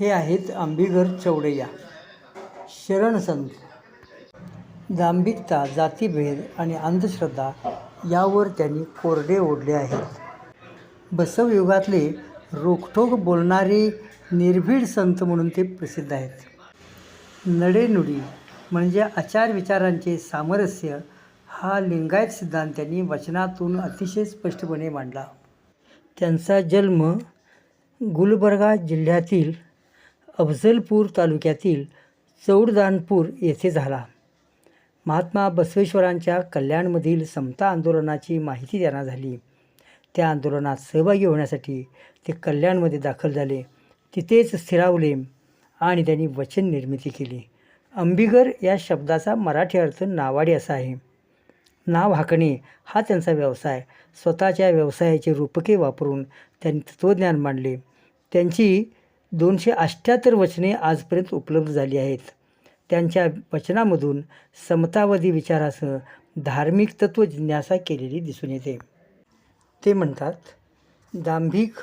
हे आहेत आंबीघर चौडय्या शरण संत. दांभिकता जातीभेद आणि अंधश्रद्धा यावर त्यांनी कोरडे ओढले आहेत. बसवयुगातले रोखठोक बोलणारे निर्भीड संत म्हणून ते प्रसिद्ध आहेत. नडेनुडी म्हणजे आचार विचारांचे सामरस्य हा लिंगायत सिद्धांत त्यांनी वचनातून अतिशय स्पष्टपणे मांडला. त्यांचा जन्म गुलबर्गा जिल्ह्यातील अफजलपूर तालुक्यातील चौडदानपूर येथे झाला. महात्मा बसवेश्वरांच्या कल्याणमधील समता आंदोलनाची माहिती त्यांना झाली. त्या आंदोलनात सहभागी होण्यासाठी ते कल्याणमध्ये दाखल झाले. तिथेच स्थिरावले आणि त्यांनी वचन निर्मिती केली. अंबिगर या शब्दाचा मराठी अर्थ नावाडी असा आहे. नाव हाकणे हा त्यांचा व्यवसाय. स्वतःच्या व्यवसायाचे रूपके वापरून त्यांनी तत्त्वज्ञान मांडले. त्यांची दोनशे अठ्ठ्याहत्तर वचने आजपर्यंत उपलब्ध झाली आहेत. त्यांच्या वचनामधून समतावादी विचारासह धार्मिक तत्त्वजिज्ञासा केलेली दिसून येते. ते म्हणतात दांभिक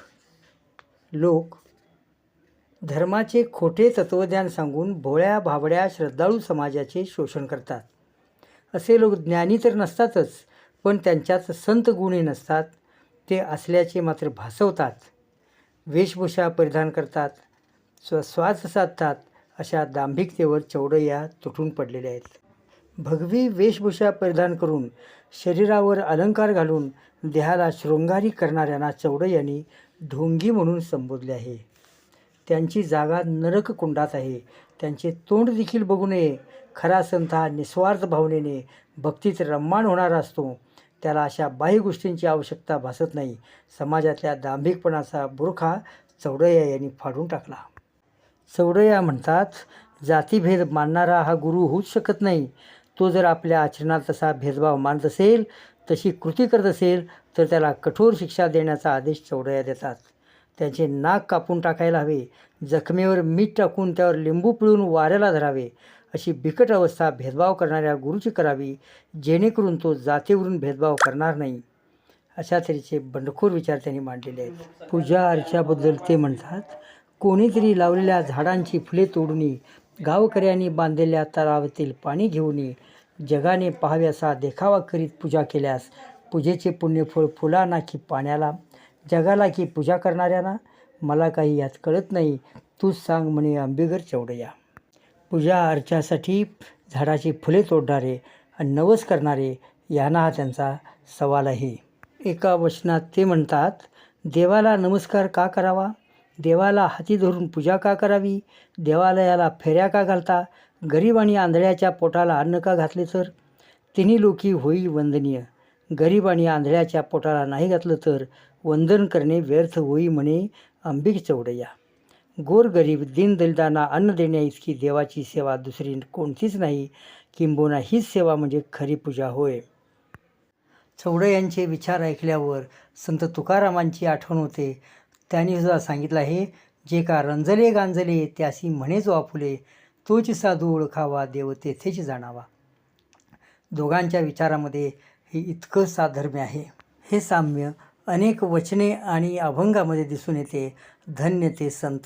लोक धर्माचे खोटे तत्त्वज्ञान सांगून भोळ्या भाबड्या श्रद्धाळू समाजाचे शोषण करतात. असे लोक ज्ञानी तर नसतातच पण त्यांच्यात संत गुणही नसतात. ते असल्याचे मात्र भासवतात. वेशभूषा परिधान करतात स्वश्वास साधतात अशा दांभिकतेवर चौडय्या तुटून पडलेल्या आहेत. भगवी वेशभूषा परिधान करून शरीरावर अलंकार घालून देहाला शृंगारी करणाऱ्यांना चौडयांनी ढोंगी म्हणून संबोधले आहे. त्यांची जागा नरक कुंडात आहे. त्यांचे तोंड देखील बघू नये. खरा संत हा निस्वार्थ भावनेने भक्तीत रम्माण होणारा असतो. त्याला अशा बाह्य गोष्टींची आवश्यकता भासत नाही. समाजातल्या दांभिकपणाचा बुरखा चौडय्या यांनी फाडून टाकला. चौडय्या म्हणतात जातीभेद मानणारा हा गुरु होऊच शकत नाही. तो जर आपल्या आचरणात तसा भेदभाव मानत असेल तशी कृती करत असेल तर त्याला कठोर शिक्षा देण्याचा आदेश चौडया देतात. त्याचे नाक कापून टाकायला हवे. जखमेवर मीठ टाकून त्यावर लिंबू पिळून वाऱ्याला धरावे. अशी बिकट अवस्था भेदभाव करणाऱ्या गुरुची करावी जेणेकरून तो जातीवरून भेदभाव करणार नाही अशा तऱ्हेचे बंडखोर विचार त्यांनी मांडलेले आहेत. पूजा अर्चाबद्दल ते म्हणतात कोणीतरी लावलेल्या झाडांची फुले तोडणी गावकऱ्यांनी बांधलेल्या तलावातील पाणी घेऊन जगाने पाहावे असा देखावा करीत पूजा केल्यास पूजेचे पुण्यफळ फुलांना की पाण्याला? जगाला की पूजा करणाऱ्यांना? मला काही यात कळत नाही. तूच सांग म्हणे आंबेगर चौडया. पूजा अर्चासाठी झाडाची फुले तोडणारे आणि नवस करणारे यांना हा त्यांचा सवाल आहे एका वचनात ते म्हणतात देवाला नमस्कार का करावा? देवाला हाती धरून पूजा का करावी? देवालयाला फेऱ्या का घालता? गरीब आणि आंधळ्याच्या पोटाला अन्न का घातले तर? तिन्ही लोकी होई वंदनीय. गरीब आणि आंधळ्याच्या पोटाला नाही घातलं तर वंदन करणे व्यर्थ होई म्हणे अंबिक चौडया. गोरगरीब दीनदलितांना अन्न देण्या इतकी देवाची सेवा दुसरी कोणतीच नाही. किंबहुना हीच सेवा म्हणजे खरी पूजा होय. चौडयांचे विचार ऐकल्यावर संत तुकारामांची आठवण होते. त्यांनी सुद्धा सांगितलं आहे जे का रंजले गांजले त्यासी म्हणे जो तोच साधू ओळखावा देव तेथेच जाणावा. दोघांच्या विचारामध्ये हे इतकं साधर्म्य आहे. हे साम्य अनेक वचने आणि अभंगामध्ये दिसून येते. धन्य ते संत.